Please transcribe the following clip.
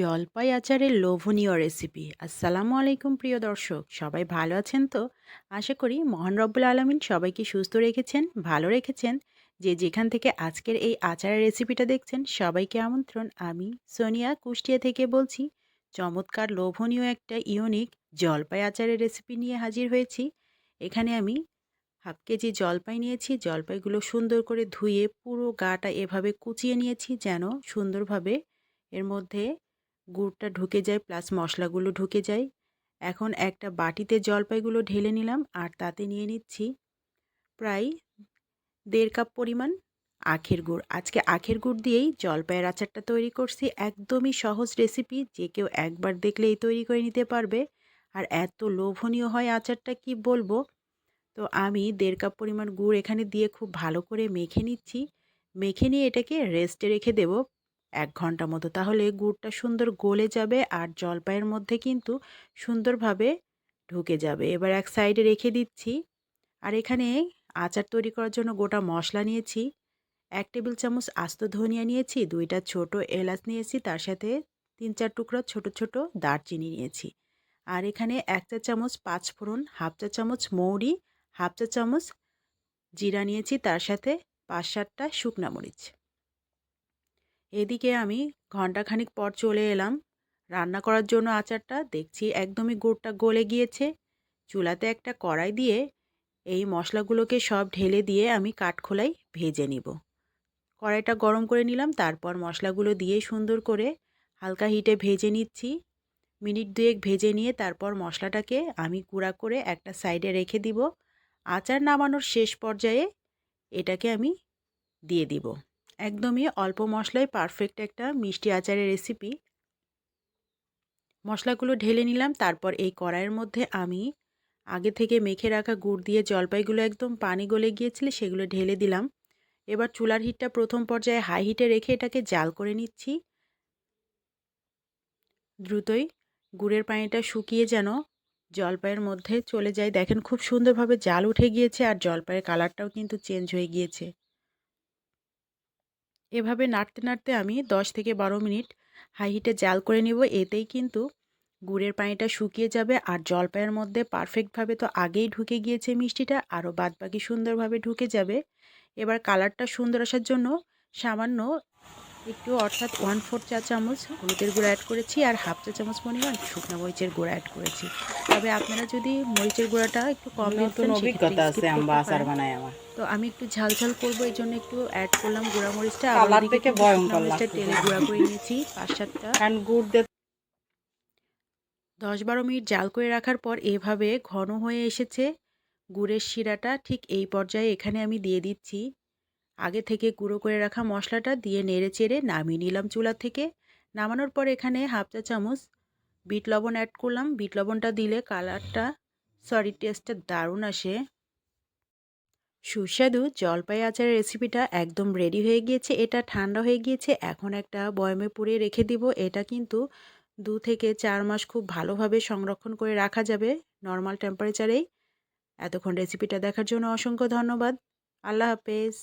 জলপাই আচারের লোভনীয় রেসিপি আসসালামু আলাইকুম, প্রিয় দর্শক। সবাই ভালো আছেন তো? আশা করি মহান রব্বুল আলমিন সবাইকে সুস্থ রেখেছেন, ভালো রেখেছেন। যে যেখান থেকে আজকের এই আচারের রেসিপিটা দেখছেন, সবাইকে আমন্ত্রণ। আমি সোনিয়া কুষ্টিয়া থেকে বলছি, চমৎকার লোভনীয় একটা ইউনিক জলপাই আচারের রেসিপি নিয়ে হাজির হয়েছি। এখানে আমি হাফ কেজি জলপাই নিয়েছি। জলপাইগুলো সুন্দর করে ধুয়ে পুরো গাটা এভাবে কুচিয়ে নিয়েছি যেন সুন্দরভাবে এর মধ্যে গুড়টা ঢুকে যায় প্লাস মশলাগুলো ঢুকে যায়। এখন একটা বাটিতে জলপাইগুলো ঢেলে নিলাম আর তাতে নিয়ে নিচ্ছি প্রায় দেড় কাপ পরিমাণ আখের গুড়। আজকে আখের গুড় দিয়েই জলপাইয়ের আচারটা তৈরি করছি। একদমই সহজ রেসিপি যে কেউ একবার দেখলেই তৈরি করে নিতে পারবে। আর এত লোভনীয় হয় আচারটা, কি বলব? তো আমি দেড় কাপ পরিমাণ গুড় এখানে দিয়ে খুব ভালো করে মেখে নিচ্ছি। মেখে নিয়ে এটাকে রেস্টে রেখে দেব। এক ঘণ্টা মতো। তাহলে গুড়টা সুন্দর গলে যাবে আর জলপাইয়ের মধ্যে কিন্তু সুন্দরভাবে ঢুকে যাবে। এবার এক সাইডে রেখে দিচ্ছি। আর এখানে আচার তৈরি করার জন্য গোটা মশলা নিয়েছি। এক টেবিল চামচ আস্ত ধনিয়া নিয়েছি, দুইটা ছোট এলাচ নিয়েছি, তার সাথে তিন চার টুকরা ছোট ছোট দারচিনি নিয়েছি। আর এখানে এক চা চামচ পাঁচ ফোড়ন, হাফ চা চামচ মৌরি, হাফ চা চামচ জিরা নিয়েছি, তার সাথে পাঁচ সাতটা শুকনা মরিচ। এদিকে আমি ঘন্টাখানিক পর চলে এলাম। রান্না করার জন্য আচারটা দেখছি একদমই গুড়টা গলে গিয়েছে। চুলাতে একটা কড়াই দিয়ে এই মশলাগুলোকে সব ঢেলে দিয়ে আমি কাঠখোলাই ভেজে নিব। কড়াইটা গরম করে নিলাম, তারপর মশলাগুলো দিয়ে সুন্দর করে হালকা হিটে ভেজে নিচ্ছি। মিনিট দুয়েক ভেজে নিয়ে তারপর মশলাটাকে আমি গুঁড়া করে একটা সাইডে রেখে দিব। আচার নামানোর শেষ পর্যায়ে এটাকে আমি দিয়ে দিব। একদমই অল্প মশলায় পারফেক্ট একটা মিষ্টি আচারের রেসিপি মশলাগুলো ঢেলে নিলাম, তারপর এই কড়াইয়ের মধ্যে আমি আগে থেকে মেখে রাখা গুড় দিয়ে জলপাইগুলো একদম পানি গলে গিয়েছিল, সেগুলো ঢেলে দিলাম। এবার চুলার হিটটা প্রথম পর্যায়ে হাই হিটে রেখে এটাকে জাল করে নিচ্ছি। দ্রুতই গুড়ের পানিটা শুকিয়ে যেন জলপাইয়ের মধ্যে চলে যায়। দেখেন খুব সুন্দরভাবে জাল উঠে গিয়েছে আর জলপাইয়ের কালারটাও কিন্তু চেঞ্জ হয়ে গিয়েছে। এভাবে নাড়তে নাড়তে আমি 10 থেকে বারো মিনিট হাই হিটে জাল করে নিব। এতেই কিন্তু গুড়ের পানিটা শুকিয়ে যাবে আর জলপাইয়ের মধ্যে পারফেক্টভাবে তো আগেই ঢুকে গিয়েছে মিষ্টিটা, আরও বাদবাকি সুন্দরভাবে ঢুকে যাবে। এবার কালারটা সুন্দর আসার জন্য সামান্য একটু অর্থাৎ ওয়ান ফোর চা চামচ হলুদের গুঁড়া অ্যাড করেছি আর হাফ চা চামচ পরিমাণ শুকনো মরিচের গুঁড়া অ্যাড করেছি। তবে আপনারা যদি মরিচের গুঁড়াটা একটু কম অভিজ্ঞতা আছে আম্বা আচার আমার। তো আমি একটু ঝাল ঝাল করব এই জন্য একটু অ্যাড করলাম গুঁড়া মরিচটা। মরিচটা লাগছে। তেলে গুঁড়া করে নিয়েছি পাঁচ সাতটা। কারণ গুড় দশ বারো মিনিট জাল করে রাখার পর এভাবে ঘন হয়ে এসেছে গুড়ের শিরাটা ঠিক এই পর্যায়ে এখানে আমি দিয়ে দিচ্ছি। আগে থেকে গুঁড়ো করে রাখা মশলাটা দিয়ে নেড়ে চেড়ে নামিয়ে নিলাম চুলা থেকে। নামানোর পর এখানে হাফ চা চামচ বিট লবণ অ্যাড করলাম। বিট লবণটা দিলে কালারটা সরি টেস্টটা দারুণ আসে। সুস্বাদু জলপাই আচারের রেসিপিটা একদম রেডি হয়ে গিয়েছে। এটা ঠান্ডা হয়ে গিয়েছে। এখন একটা বয়মে পুড়ে রেখে দিব। এটা কিন্তু দু থেকে চার মাস খুব ভালোভাবে সংরক্ষণ করে রাখা যাবে নর্মাল টেম্পারেচারেই এতক্ষণ রেসিপিটা দেখার জন্য অসংখ্য ধন্যবাদ। আল্লাহ হাফেজ।